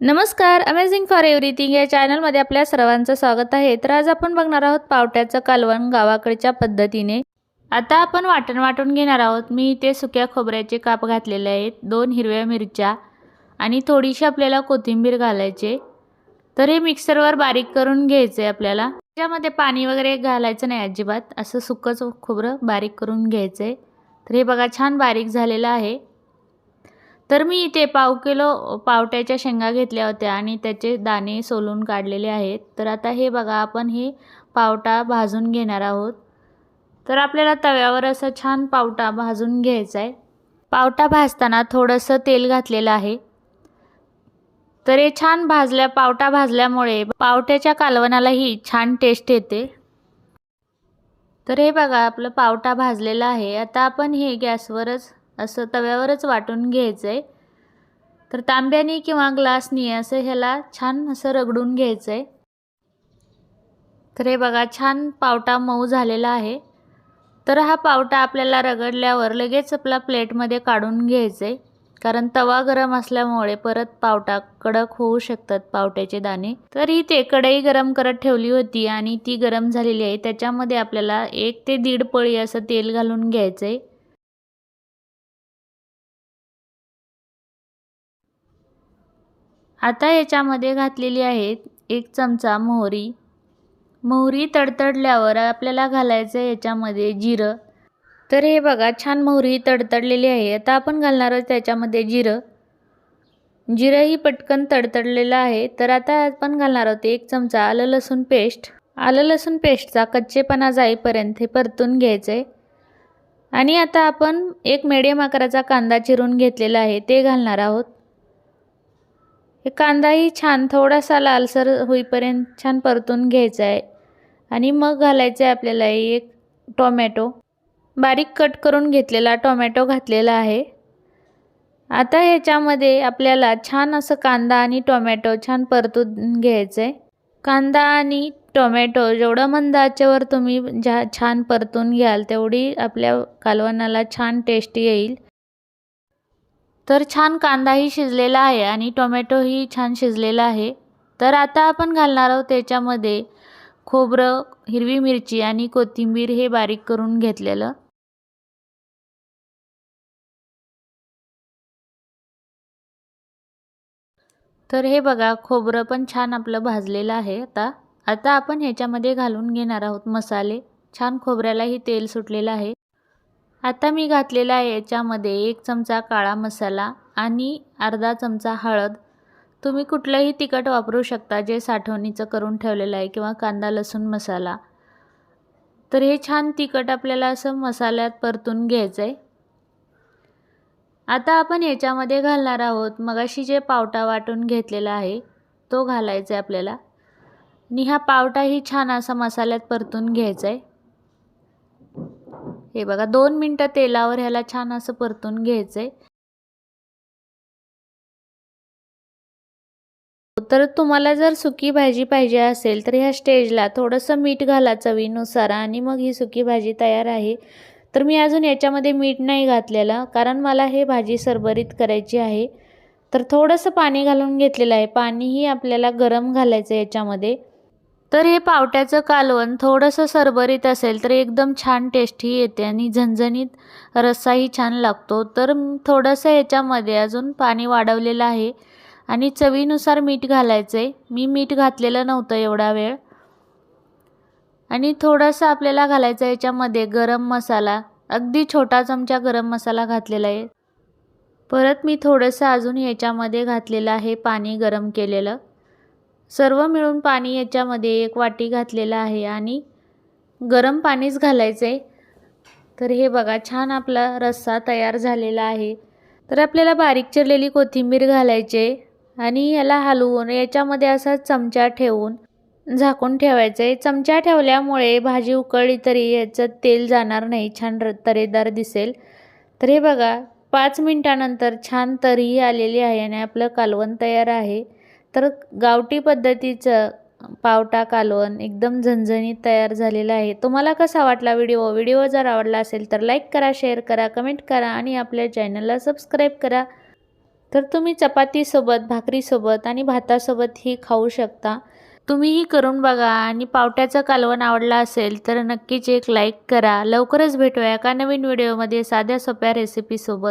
नमस्कार amazing for everything या चॅनलमध्ये आपल्या सर्वांचं स्वागत आहे. तर आज आपण बघणार आहोत पावट्याचं कालवण गावाकडच्या पद्धतीने. आता आपण वाटण वाटून घेणार आहोत. मी इथे सुक्या खोबऱ्याचे काप घातलेले आहेत दोन हिरव्या मिरच्या आणि थोडीशी आपल्याला कोथिंबीर घालायचे. तर हे मिक्सरवर बारीक करून घ्यायचं आहे आपल्याला. त्याच्यामध्ये पाणी वगैरे घालायचं नाही अजिबात. असं सुकंच खोबरं बारीक करून घ्यायचं आहे तर हे बघा छान बारीक झालेलं आहे. तर मी इथे पाव किलो पावट्याच्या शेंगा घेतल्या होत्या आणि त्याचे दाणे सोलून काढलेले आहेत. तर आता हे बघा आपण हे पावटा भाजून घेणार आहोत. तर आपल्याला तव्यावर असा छान पावटा भाजून घ्यायचा आहे. पावटा भाजताना थोडंसं तेल घातलेलं आहे. तर हे छान भाजल्या पावटा भाजल्यामुळे पावट्याच्या कालवणालाही छान टेस्ट येते. तर हे बघा आपलं पावटा भाजलेला आहे. आता आपण हे गॅसवरच असं तव्यावरच वाटून घ्यायचं आहे तर तांब्याने किंवा ग्लासनी असं ह्याला छान असं रगडून घ्यायचं आहे तर हे बघा छान पावटा मऊ झालेला आहे. तर हा पावटा आपल्याला रगडल्यावर लगेच आपला प्लेटमध्ये काढून घ्यायचं आहे कारण तवा गरम असल्यामुळे परत पावटा कडक होऊ शकतात पावट्याचे दाणे. तर ही ते कढई गरम करत ठेवली होती आणि ती गरम झालेली आहे. त्याच्यामध्ये आपल्याला एक ते दीड पळी असं तेल घालून घ्यायचं आहे आता याच्यामध्ये घातलेली आहेत एक चमचा मोहरी. मोहरी तडतडल्यावर आपल्याला घालायचं आहे याच्यामध्ये जिरं. तर हे बघा छान मोहरी तडतडलेली आहे. आता आपण घालणार आहोत त्याच्यामध्ये जिरं. जिरंही पटकन तडतडलेलं आहे. तर आता आपण घालणार आहोत एक चमचा आलं लसूण पेस्ट. आलं लसूण पेस्टचा कच्चेपणा जाईपर्यंत हे परतून घ्यायचं आहे आणि आता आपण एक मिडियम आकाराचा कांदा चिरून घेतलेला आहे ते घालणार आहोत. हे कांदाही छान थोडासा लालसर होईपर्यंत छान परतून घ्यायचा आहे. आणि मग घालायचं आहे आपल्याला एक टोमॅटो. बारीक कट करून घेतलेला टोमॅटो घातलेला आहे. आता ह्याच्यामध्ये आपल्याला छान असं कांदा आणि टोमॅटो छान परतून घ्यायचं आहे कांदा आणि टोमॅटो जेवढं मंद आचेवर तुम्ही ज्या छान परतून घ्याल तेवढी आपल्या कालवणाला छान टेस्ट येईल. तर छान कांदाही शिजलेला आहे आणि टोमॅटोही छान शिजलेला आहे. तर आता आपण घालणार आहोत त्याच्यामध्ये खोबरं हिरवी मिरची आणि कोथिंबीर हे बारीक करून घेतलेलं. तर हे बघा खोबरं पण छान आपलं भाजलेलं आहे आता. आता आपण ह्याच्यामध्ये घालून घेणार आहोत मसाले. छान खोबऱ्यालाही तेल सुटलेलं आहे. आता मी घातलेला आहे याच्यामध्ये एक चमचा काळा मसाला आणि अर्धा चमचा हळद. तुम्ही कुठलंही तिखट वापरू शकता जे साठवणीचं करून ठेवलेलं आहे किंवा कांदा लसूण मसाला. तर हे छान तिखट आपल्याला असं मसाल्यात परतून घ्यायचं आहे आता आपण याच्यामध्ये घालणार आहोत मगाशी जे पावटा वाटून घेतलेला आहे तो घालायचा आहे आपल्याला. आणि हा पावटाही छान असा मसाल्यात परतून घ्यायचा आहे हे बघा दोन मिनटं तेलावर ह्याला छान असं परतून घ्यायचं आहे तर तुम्हाला जर सुकी भाजी पाहिजे असेल तर ह्या स्टेजला थोडंसं मीठ घाला चवीनुसार आणि मग ही सुकी भाजी तयार आहे. तर मी अजून याच्यामध्ये मीठ नाही घातलेलं कारण मला हे भाजी सरबरीत करायची आहे. तर थोडंसं पाणी घालून घेतलेलं आहे. पाणीही आपल्याला गरम घालायचं याच्यामध्ये. तर हे पावट्याचं कालवण थोडंसं सरभरीत असेल तर एकदम छान टेस्टी येते आणि झणझणीत रस्साही छान लागतो. तर थोडंसं ह्याच्यामध्ये अजून पाणी वाढवलेलं आहे आणि चवीनुसार मीठ घालायचं आहे मी मीठ घातलेलं नव्हतं एवढा वेळ. आणि थोडंसं आपल्याला घालायचं आहे याच्यामध्ये गरम मसाला. अगदी छोटा चमचा गरम मसाला घातलेला आहे. परत मी थोडंसं अजून याच्यामध्ये घातलेलं आहे पाणी गरम केलेलं. सर्व मिळून पाणी याच्यामध्ये एक वाटी घातलेलं आहे आणि गरम पाणीच घालायचं आहे तर हे बघा छान आपला रस्सा तयार झालेला आहे. तर आपल्याला बारीक चिरलेली कोथिंबीर घालायची आणि याला हलवून याच्यामध्ये असा चमचा ठेवून झाकून ठेवायचं. आहे चमचा ठेवल्यामुळे भाजी उकळली तरी याचं तेल जाणार नाही छान र तरेदार दिसेल. तर हे बघा पाच मिनटानंतर छान तरीही आलेली आहे आणि आपलं कालवण तयार आहे. तर गावठी पद्धतीचं पावटा कालवण एकदम झणझणीत तयार झालेलं आहे. तुम्हाला कसा वाटला व्हिडिओ? व्हिडिओ जर आवडला असेल तर लाईक करा शेअर करा कमेंट करा आणि आपल्या चॅनलला सबस्क्राईब करा. तर तुम्ही चपातीसोबत भाकरीसोबत आणि भातासोबत ही खाऊ शकता. तुम्हीही करून बघा आणि पावट्याचं कालवण आवडला असेल तर नक्कीच एक लाईक करा. लवकरच भेटूया का नवीन व्हिडिओमध्ये साध्या सोप्या रेसिपीसोबत